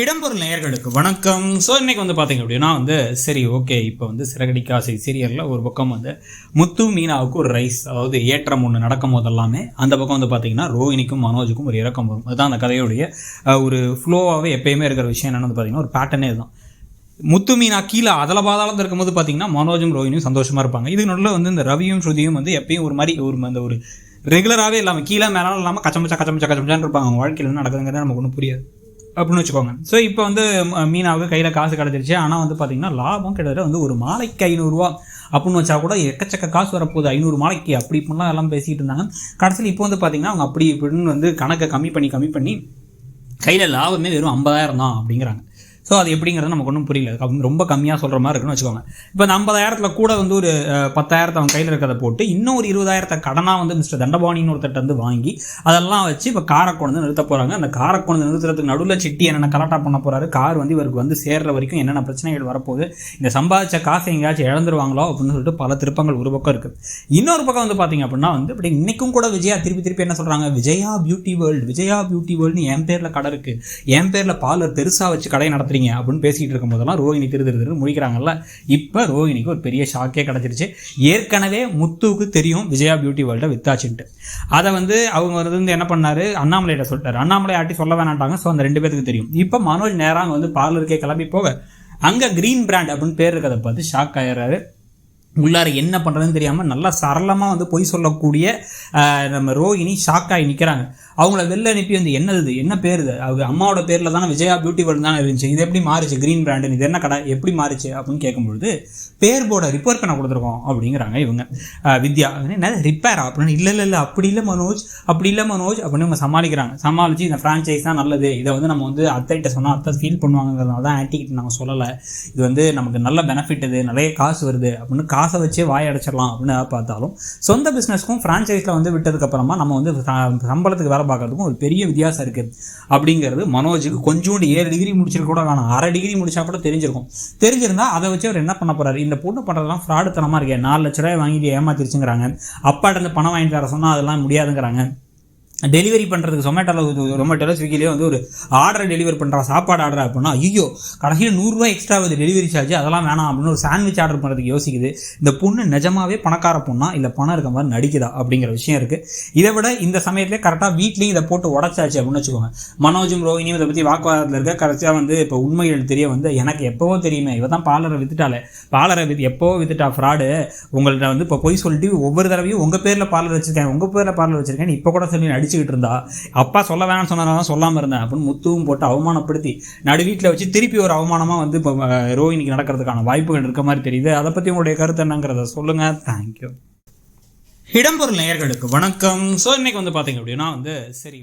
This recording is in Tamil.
இடம்பொருள் நேயர்களுக்கு வணக்கம். ஸோ இன்றைக்கி வந்து பார்த்தீங்க அப்படின்னா வந்து சரி ஓகே இப்போ வந்து சிறகடிக்க ஆசை சீரியலில் ஒரு பக்கம் வந்து முத்து மீனாவுக்கு ஒரு ரைஸ் அதாவது ஏற்றம் ஒன்று நடக்கும் போதெல்லாமே அந்த பக்கம் வந்து பார்த்தீங்கன்னா ரோஹினிக்கும் மனோஜுக்கும் ஒரு இறக்கம் வரும். அதுதான் அந்த கதையுடைய ஒரு ஃப்ளோவாகவே எப்பயுமே இருக்கிற விஷயம் என்னென்னு வந்து பார்த்தீங்கன்னா ஒரு பேட்டர்னே தான் முத்து மீனா கீழே அதல பாதாளத்தில் இருக்கும்போது பார்த்தீங்கன்னா மனோஜும் ரோஹினியும் சந்தோஷமாக இருப்பாங்க. இதுக்கு நடுவில் வந்து இந்த ரவியும் ஸ்ருதியும் வந்து எப்பயும் ஒரு மாதிரி ஒரு அந்த ஒரு ரெகுலராகவே இல்லாமல் கீழே மேலே இல்லாமல் கச்சமச்சா கச்சமச்சா கச்சமச்சான்னு இருப்பாங்க. அவங்க வாழ்க்கையில் என்ன நடக்குதுங்கிறது நமக்கு ஒன்றும் புரியாது. அப்படின்னு வச்சுக்கோங்க. ஸோ இப்போ வந்து ம- மீனாவுக்கு கையில் காசு கிடச்சிருச்சு. ஆனால் வந்து பார்த்திங்கன்னா லாபம் கிட்டத்தட்ட வந்து ஒரு மாலைக்கு ஐநூறுரூவா அப்படின்னு வச்சா கூட எக்கச்சக்க காசு வரப்போகுது. ஐநூறு மாலைக்கு அப்படி இப்படிலாம் எல்லாம் பேசிக்கிட்டு இருந்தாங்க. கடைசியில் இப்போ வந்து பார்த்திங்கன்னா அவங்க அப்படி இப்படின்னு வந்து கணக்கை கம்மி பண்ணி கம்மி பண்ணி கையில் லாபமே வெறும் ஐம்பதாயிரம் தான் அப்படிங்கிறாங்க. ஸோ அது எப்படிங்கிறது நமக்கு ஒன்றும் புரியல. கம்- ரொம்ப கம்மியாக சொல்கிற மாதிரி இருக்குன்னு வச்சுக்கோங்க. இப்போ இந்த ஐம்பதாயிரத்தில் கூட வந்து ஒரு பத்தாயிரத்தை அவன் கையில் இருக்கிறத போட்டு இன்னும் ஒரு இருபதாயிரத்தை கடனாக வந்து மிஸ்டர் தண்டபாணின்னு ஒருத்தட்ட வந்து வாங்கி அதெல்லாம் வச்சு இப்போ காரை கொண்டு நிறுத்த போகிறாங்க அந்த காரை கொண்டு நிறுத்துறதுக்கு நடுவில் சிட்டி என்னென்ன கலாட்டா பண்ண போகிறாரு கார் வந்து இவருக்கு வந்து சேர்ற வரைக்கும் என்னென்ன பிரச்சனைகள் வரப்போகுது இந்த சம்பாதிச்ச காசை எங்கேயாச்சும் இழந்துருவாங்களோ அப்படின்னு சொல்லிட்டு பல திருப்பங்கள் ஒரு பக்கம் இருக்குது இன்னொரு பக்கம் வந்து பார்த்தீங்க அப்படின்னா வந்து இப்படி இன்றைக்கும் கூட விஜயா திருப்பி திருப்பி என்ன சொல்கிறாங்க Vijaya beauty world Vijaya beauty வேர்ல்டுன்னு என் பேரில் கடை இருக்குது என் பேரில் பார்லர் பெருசாக வச்சு கடை நடத்துறீங்க அப்படின்னு பேசிக்கிட்டு இருக்கும் போதெல்லாம் ரோஹிணி திரு திரு திருன்னு முடிக்கிறாங்கல்ல இப்போ ரோஹிணிக்கு ஒரு பெரிய ஷாக்கே கிடச்சிருச்சு. ஏற்கனவே முத்துவுக்கு தெரியும் விஜயா பியூட்டி வேர்ல்டை வித்தாச்சுன்ட்டு. அதை வந்து அவங்க வந்து என்ன பண்ணார்? அண்ணாமலையிட்ட சொல்லிட்டாரு. அண்ணாமலை ஆட்டி சொல்ல வேணாட்டாங்க ஸோ அந்த ரெண்டு பேத்துக்கு தெரியும். இப்போ மனோஜ் நேராக வந்து பார்லருக்கே கிளம்பி போக அங்கே க்ரீன் பிராண்ட் அப்படின்னு பேர் இருக்கிறத பார்த்து ஷாக் ஆயிடுறாரு. உள்ளார என்ன பண்ணுறதுன்னு தெரியாமல் நல்லா சரளமாக வந்து பொய் சொல்லக்கூடிய நம்ம ரோஹிணி ஷாக் ஆகி நிற்கிறாங்க அவங்கள வெளில அனுப்பி வந்து என்னது இது? என்ன பேர் இது? அவங்க அம்மாவோட பேரில் தானே விஜயா பியூட்டி வேர்ல்டு தானே இருந்துச்சு. இது எப்படி மாறிச்சு? க்ரீன் பிராண்டு இது என்ன கடை? எப்படி மாறுச்சு? அப்படின்னு கேட்கும்பொழுது பேர் போர்டை ரிப்பேர் பண்ண கொடுத்துருக்கோம் அப்படிங்கிறாங்க இவங்க. வித்யா. என்ன? ரிப்பேரா அப்படின்னு. இல்லை இல்லை இல்லை. அப்படி இல்லை மனோஜ். அப்படி இல்லை மனோஜ். அப்படின்னு இவங்க சமாளிக்கிறாங்க. சமாளித்து இந்த ஃப்ரான்ச்சைஸ் தான் நல்லது. இதை வந்து நம்ம வந்து அத்தைகிட்ட சொன்னால் அத்தை ஃபீல் பண்ணுவாங்கிறதுனால தான் ஆன்டிகிட்ட நாங்கள் சொல்லலை. இது வந்து நமக்கு நல்ல பெனிஃபிட் இது. நிறைய காசு வருது. அப்படின்னு காசு காசை வச்சே வாய் அடைச்சிடலாம் அப்படின்னு பார்த்தாலும் சொந்த பிஸ்னஸ்க்கும் ஃப்ரான்ச்சைஸில் வந்து விட்டதுக்கப்புறமா நம்ம வந்து சம்பளத்துக்கு வேலை பார்க்கறதுக்கும் ஒரு பெரிய வித்தியாசம் இருக்குது அப்படிங்கிறது மனோஜுக்கு கொஞ்சோண்டு ஏழு டிகிரி முடிச்சிருக்க கூட வேணாம். அரை டிகிரி முடிச்சா கூட தெரிஞ்சிருக்கும். தெரிஞ்சிருந்தால் அதை வச்சு அவர் என்ன பண்ண போகிறாரு இந்த பொண்ணு பண்ணுறதுலாம் ஃப்ராடுத்தனமாக இருக்கேன் நாலு லட்ச ரூபாய் வாங்கிட்டு ஏமாத்திருச்சுங்கிறாங்க. அப்பாட்ட பணம் வாங்கிட்டு வர சொன்னால் அதெல்லாம் முடியாதுங்கிறாங்க. டெலிவரி பண்ணுறதுக்கு சொமேட்டோவில் ஜொமேட்டோவில் ஸ்விக்கிலேயே வந்து ஒரு ஆர்டரை டெலிவரி பண்ணுறா சாப்பாடு ஆர்டர் அப்படின்னா ஐயோ கடைசியில் நூறுரூவா எக்ஸ்ட்ரா வருது டெலிவரி சார்ஜ் அதெல்லாம் வேணாம் அப்படின்னு ஒரு சாண்ட்விச் ஆர்டர் பண்ணுறதுக்கு யோசிக்குது. இந்த பொண்ணு நிஜமாவே பணக்கார பொண்ணா இல்லை பணம் இருக்க மாதிரி நடிக்குதா அப்படிங்கிற விஷயம் இருக்குது இதை விட இந்த சமயத்திலே கரெக்டாக வீட்லேயும் இதை போட்டு உடச்சாச்சு அப்படின்னு வச்சுக்கோங்க. மனோஜும் ரோஹினியும் இதை பற்றி வாக்குவாதத்தில் இருக்க கடைசியாக வந்து இப்போ உண்மைகள் தெரிய வந்து எனக்கு எப்போவோ தெரியுமே இவ தான் பாலரை வித்துட்டாலே பாலரை வித் எப்போவோ வித்துட்டா ஃப்ராடு உங்கள்கிட்ட வந்து இப்போ போய் சொல்லிட்டு ஒவ்வொரு தடவையும் உங்கள் பேரில் பார்லர் வச்சுருக்கேன் உங்கள் பேரில் பார்லர் வச்சுருக்கேன் இப்போ கூட சொல்லி நடிச்சுக்கிட்டு இருந்தா அப்பா சொல்ல வேணாம்னு சொன்னதால தான் சொல்லாமல் இருந்தேன் அப்படின்னு முத்துவும் போட்டு அவமானப்படுத்தி நடு வீட்டில் வச்சு திருப்பி ஒரு அவமானமாக வந்து இப்போ ரோஹினிக்கு நடக்கிறதுக்கான வாய்ப்புகள் இருக்க மாதிரி தெரியுது. அதை பற்றி உங்களுடைய கருத்து என்னங்கிறத சொல்லுங்கள் தேங்க்யூ இடம்பொருள் நேயர்களுக்கு வணக்கம். ஸோ இன்னைக்கு வந்து பார்த்தீங்க அப்படின்னா வந்து சரி